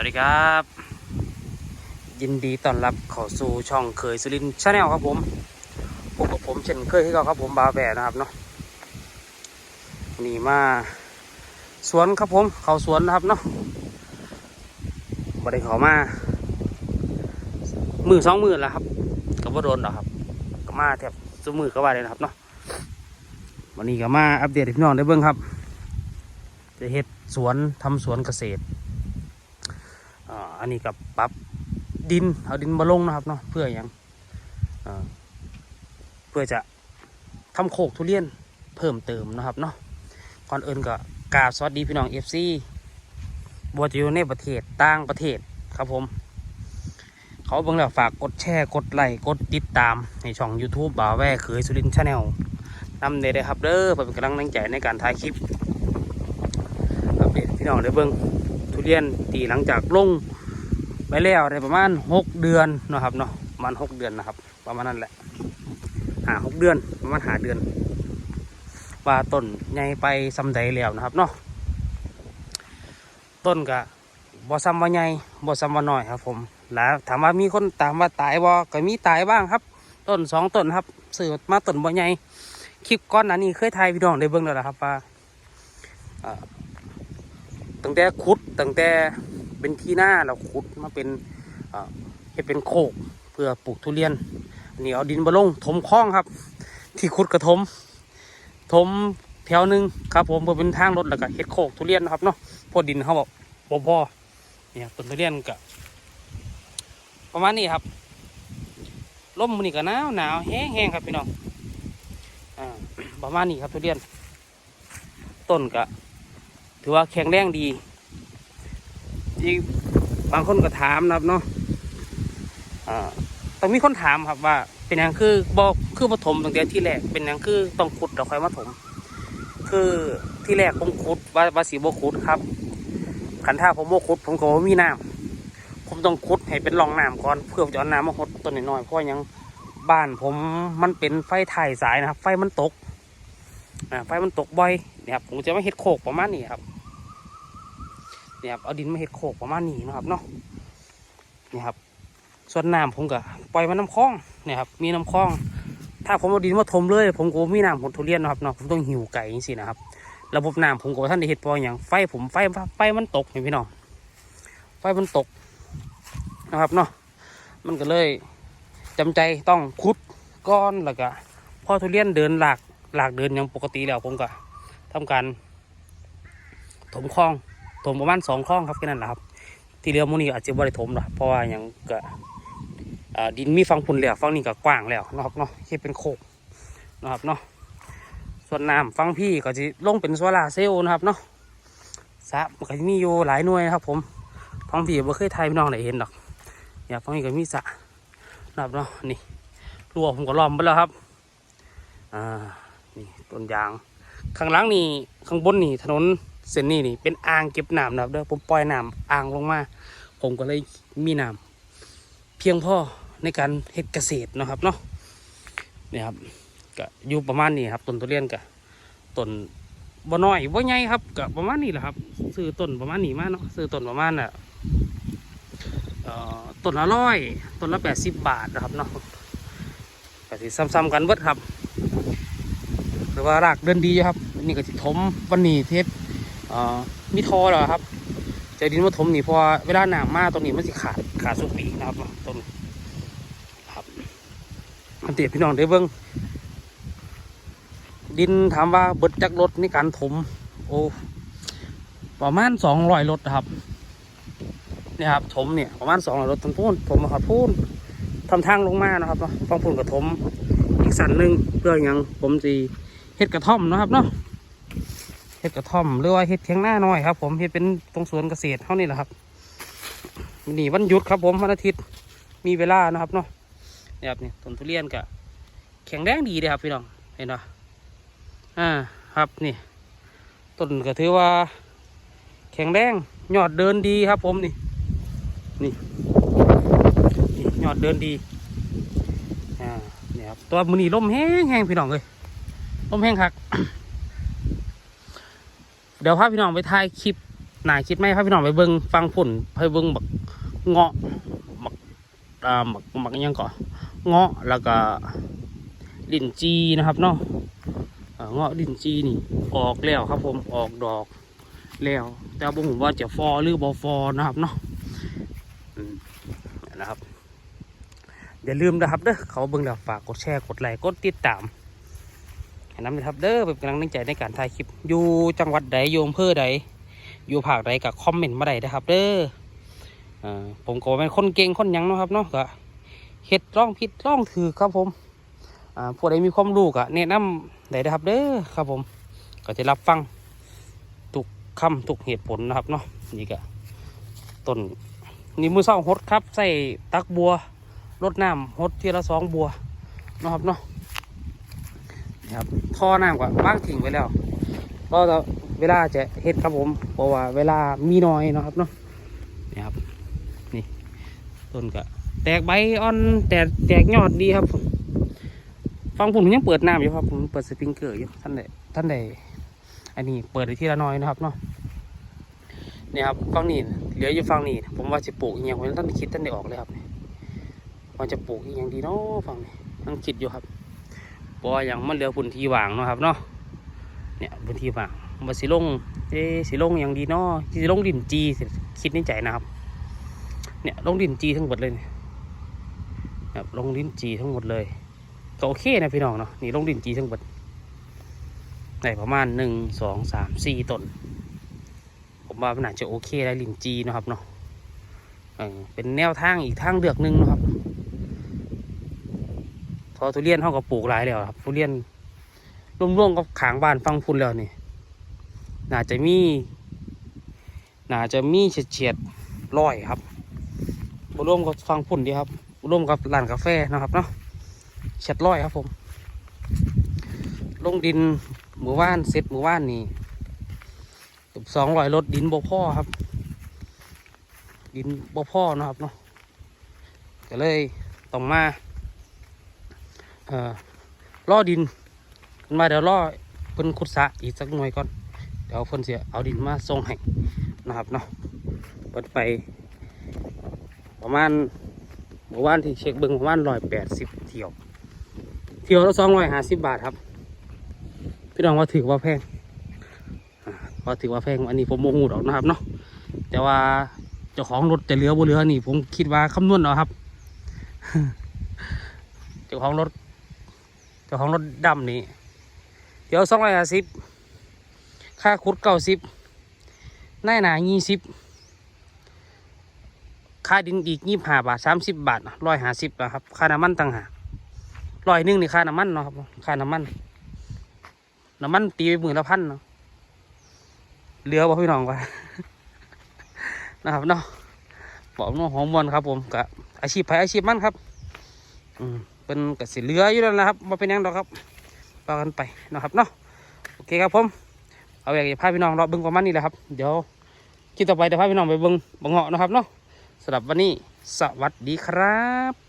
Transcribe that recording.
วัสดีครับ ยินดีต้อนรับเข้าสู่ช่องเคยสุรินชาแนลครับผมพบกับผมเช่นเคยที่เราครับผมบาวแบะนะครับเนาะวันนี่มาสวนครับผมเขาสวนนะครับเนาะบ่ได้เขามามือสองมือแล้วครับก็บ่โดนหรอกครับก็มาแทบสุมือก็ว่าเลยนะครับเนาะวันนี้ก็มาอัปเดตให้พี่น้องได้เบิ่งครับจะเฮ็ดสวนทำสวนเกษตร อันนี้กับปรับดินเอาดินมาลงนะครับเนาะเพื่ออย่างเพื่อจะทำโคกทุเรียนเพิ่มเติมนะครับเนาะก่อนอื่นก็กราบสวัสดีพี่น้องเอฟซีบัวจะอยู่ในประเทศต่างประเทศครับผม เขาเบิ่งแล้วฝากกดแชร์กดไลค์กดติดตามในช่อง YouTube บ่าวแว่เคยสุรินชาแนลนำได้เลยครับเด้อเพื่อเป็นกำลังใจในการถ่ายคลิปอัปเดตพี่น้องได้เบิ่งทุเรียนตีหลังจากลง ไปแล้วได้ประมาณหกเดือนนะครับเนาะประมาณหกเดือนนะครับ ประมาณนั้นแหละหาหกเดือนประมาณหาเดือน ว่าต้นใหญ่ไปซ้ำใดแล้วนะครับเนาะต้นกะบ่ซ้ำว่าใหญ่บ่ซ้ำว่าน้อยครับ ผม แล้วถามว่ามีคนตามว่าตายบ่ก็มีตายบ้างครับ ต้นสองต้นครับซื้อมาต้นบ่ใหญ่คลิปก้อนนั้นนี่เคยถ่ายพี่น้องได้เบิ่งแล้วนะครับว่าอ่าตั้งแต่ขุดตั้งแต่ เป็นที่หน้าเราขุดมาเป็นเอ่อให้เป็นโคกเพื่อปลูกทุเรียนอันนี้เอาดินมาลงถมคลองครับ ที่ขุดกระถมถมแถวหนึ่งครับผมเพื่อเป็นทางรถแล้วก็เฮ็ดโคกทุเรียนนะครับเนาะพอดินเขาบอกบ่พอเนี่ยต้นทุเรียนก็ประมาณนี้ครับลมมันนี่ก็หนาวหนาวแห้งแห้งๆครับพี่น้องอ่าประมาณนี้ครับทุเรียน ต้นก็ถือว่าแข็งแรงดี อีกบางคนก็ถามนะครับเนาะต้องมีคนถามครับว่า เป็นอย่างคือบอกคือมาถมตั้งแต่ที่แรกเป็นอย่างคือต้องขุดเราค่อยมาถม คือที่แรกผมขุดว่าว่าสีโบขุดครับขันท่าผมโบขุด ผมก็ว่ามีน้ำผมต้องขุดให้เป็นรองน้ำก่อนเพื่อจะเอาน้ำมาหดต้นน้อยๆเพราะยังบ้านผมมันเป็นไฟถ่ายสายนะครับ ไฟมันตกไฟมันตกบ่อยเนี่ยครับผมจะมาเฮ็ดโคกประมาณนี้ครับ นี่ยครับเอาดินมาเฮ็ดโคกประมาณนี้นะครับเนาะนี่ครับ ส่วนน้ำผมก็ปล่อยมาน้ำคลองเนี่ยครับมีน้ำคลอง ถ้าผมเอาดินมาถมเลย ผมก็มีน้ำผลทุเรียนนะครับเนาะผมต้องหิวไก่จังซี่นะครับ ระบบน้ำผมก็บ่ท่านได้เฮ็ดเพอยอย่างไฟผมไฟไฟมันตกเห็นพี่น้องไฟมันตกนะครับเนาะมันก็เลยจำใจต้องขุดก้อนแล้วก็พอทุเรียนเดินหลากหลากเดินอย่างปกติแล้วผมก็ทำการถมคลอง ถมประมาณสองคลองครับแค่นั้นแหละครับ ที่เหลือมูนี่อาจจะบ่ได้ถมหรอเพราะว่าอย่างก็ดินมีฟังพุ่นแล้วฟังนี่ก็กว้างแล้วนะครับเนาะที่เป็นโคกนะครับเนาะส่วนน้ำฟังพี่ก็จะลงเป็นโซลาเซลล์นะครับเนาะสระมันก็จะมีอยู่หลายหน่วยครับ ผมฟังพี่บ่เคยถ่ายพี่น้องได้เห็นหรอกอย่าฟังนี่ก็มีสระนะครับเนาะนี่รัวผมก็ล้อมไปแล้วครับอ่านี่ต้นยาง ข้างล่างนี่ข้างบนนี่ถนน เส้นนี้นี่เป็นอ่างเก็บน้ำนะครับเด้อผมปล่อยน้ำอ่างลงมา ผมก็เลยมีน้ำเพียงพอในการเฮ็ดเกษตรนะครับเนาะนี่ครับก็อยู่ประมาณนี้ครับต้นทุเรียนกับต้นบ่น้อยบ่ใหญ่ครับก็ประมาณนี้แหละครับซื้อต้นประมาณนี้มาเนาะซื้อต้นประมาณน่ะต้นละร้อยต้นละแปดสิบบาทนะครับเนาะก็สิซ้ำๆกันเบิดครับ หรือว่ารากเดินดีครับ นี่ก็สิถมวันนี้เทศ มีทอเหรอครับใจะดินมาถมนี่พอเวลาหนามมากตรงนี้มันสิขาดขาดสุกปีนะครับต้นครับมันเตียพี่น้องได้เบิ้งดินถามว่าเบิดจักรถในการถม โอ้ประมาณสองร้อยรถนะครับเนี่ยครับถมเนี่ยประมาณสองร้อยรถทั้งพูนถมมาครับพูนทำทางลงมานะครับเนาะฟังพูนกับถมอีกสันหนึ่งเพื่ออย่างผมสีเฮ็ดกระท่อมนะครับเนาะ เฮ็ดกระท่อมหรือว่าเฮ็ดเทียงหน้าน้อยครับ ผมเฮ็ดเป็นตรงสวนเกษตรเท่านี้แหละครับนี่วันหยุดครับผมวันอาทิตย์มีเวลานะครับเนาะนี่ครับนี่ต้นทุเรียนก็แข็งแรงดีเลยครับพี่น้องเห็นไหมอ่าครับนี่ต้นก็ถือว่า แข็งแรงยอดเดินดีครับผมนี่นี่นี่ยอดเดินดีอ่าเนี่ยครับตัวมือนี่ลมแห้งแห้งพี่น้องเลยลมแห้งคัก เดี๋ยวพาพี่น้องไปถ่ายคลิปหนาคิดไหมครับพี่น้องไปเบิ้งฟังผลไปเบิ้งบักเงาะบักอ่าบักบักยังก่อนเงาะแล้วก็ลินจีนะครับเนาะเงาะลินจีนี่ออกแล้วครับผมออกดอกแล้วแต่บ่ผมว่าจะฟอหรือบอฟอนะครับเนาะนะครับอย่าลืมนะครับเด้อเขาเบิ่งแล้วฝากกดแชร์กดไลค์กดติดตาม น้ำนะครับเด้อเป็นกำลังใจในการถ่ายคลิป อยู่จังหวัดใดอยู่อำเภอใดอยู่ภาคใดก็คอมเมนต์มาได้นะครับ เด้ออผมก็เป็นคนเก่งคนยังนะครับเนาะก็เฮ็ดร่องผิดร่องถือครับผมผู้ใดมีความรู้ก็แนะนำได้นะครับ เด้อครับผม ก็จะรับฟังทุกคำทุกเหตุผลนะครับเนาะนี่ก็ต้นนี่มือเศร้าหดครับ ใส่ตักบัวรดน้ำหดทีละสองบัวนะครับเนาะ ครับท่อน้ำก็ว่างทิ้งไว้แล้วก็จะเวลาจะเฮ็ดครับผมเพราะว่าเวลามีน้อยนะครับเนาะนี่ครับนี่ต้นก็แตกใบอ่อนแตกแตกยอดดีครับฟังผมยังเปิดน้ำอยู่ครับผมเปิดสปริงเกอร์อยู่ท่านใดท่านใดอันนี้เปิดได้ทีละน้อยนะครับเนาะนี่ครับฟังนี่เหลืออยู่ฟังนี่ผมว่าจะปลูกอีกอย่างผมท่านคิดท่านได้ออกเลยครับว่าจะปลูกอีกอย่างดีเนาะฟังนี่ยังคิดอยู่ครับ เพราะว่าอย่างมันเหลือพื้นที่ว่างเนาะครับเนาะเนี่ยพื้นที่ว่างมาสิลงเอ๊สิลงอย่างดีเนาะสิลงดินจีคิดในใจนะครับ เนี่ยลงดินจีทั้งหมดเลยเนี่ยครับลงดินจีทั้งหมดเลยก็โอเคนะพี่น้องเนาะนี่ลงดินจีทั้งหมดได้ประมาณหนึ่งสองสามสี่ต้นผมว่ามันน่าจะโอเคได้ลินจีนะครับเนาะเป็นแนวทางอีกทางเลือกหนึ่งนะครับ พอทุเรียนเขาก็ปลูกหลายแล้วครับทุเรียนร่วมๆกับขางบ้านฟังพุ่นแล้วนี่น่าจะมีน่าจะมีเฉียดเฉียดร้อยครับร่วมกับฟังพุ่นดีครับร่วมกับร้านกาแฟนะครับเนาะเฉียดร้อยครับผม ลงดินหมู่บ้านเสร็จหมู่บ้านนี่สองร้อยรถดินบ่พ่อครับ ดินบ่พ่อนะครับเนาะก็เลยต้องมา ล่อดินมาเดี๋ยวล่อเพิ่นขุดสะอีกสักหน่วยก่อนเดี๋ยวเพิ่นเสียเอาดินมาส่งให้นะครับเนาะเปิดไปประมาณเมื่อวานที่เช็คเบิ้งประมาณร้อยแปดสิบเที่ยว เที่ยวละสองร้อยห้าสิบบาทครับ พี่น้องว่าถือว่าแพงว่าถือว่าแพงอันนี้ผมโมโหดอกนะครับเนาะแต่ว่าเจ้าของรถจะเหลือบ่เหลือนี่ ผมคิดว่าคำนวณเอาครับ เจ้าของรถ เจ้าของรถดำนี่เดี๋ยวสองร้อยห้าสิบค่าขุดเก้าสิบหน้าหนายี่สิบค่าดินอีกยี่ห้าบาทสามสิบบาทร้อยห้าสิบนะครับ ค่าน้ำมันต่างหากร้อยหนึ่งนี่ค่าน้ำมันเนาะครับค่าน้ำมันน้ำมันตีไปหมื่นละพันเนาะเหลือบ่พี่น้องวะนะครับเนาะบอกน้องหอมมวนครับ ผมกับอาชีพไผอาชีพมันครับ อืม เป็นกระสีเหลืออยู่แล้วนะครับมาเป็นยังดอกครับปากันไปนะครับเนาะโอเคครับผมเอาอย่ากจะพาพี่น้องรอเบิ้งประมาณนี้แหละครับเดี๋ยวคลิปต่อไปเดี๋ยวพาพี่น้องไปเบิ้งบังเหาะนะครับเนาะสำหรับวันนี้สวัสดีครับ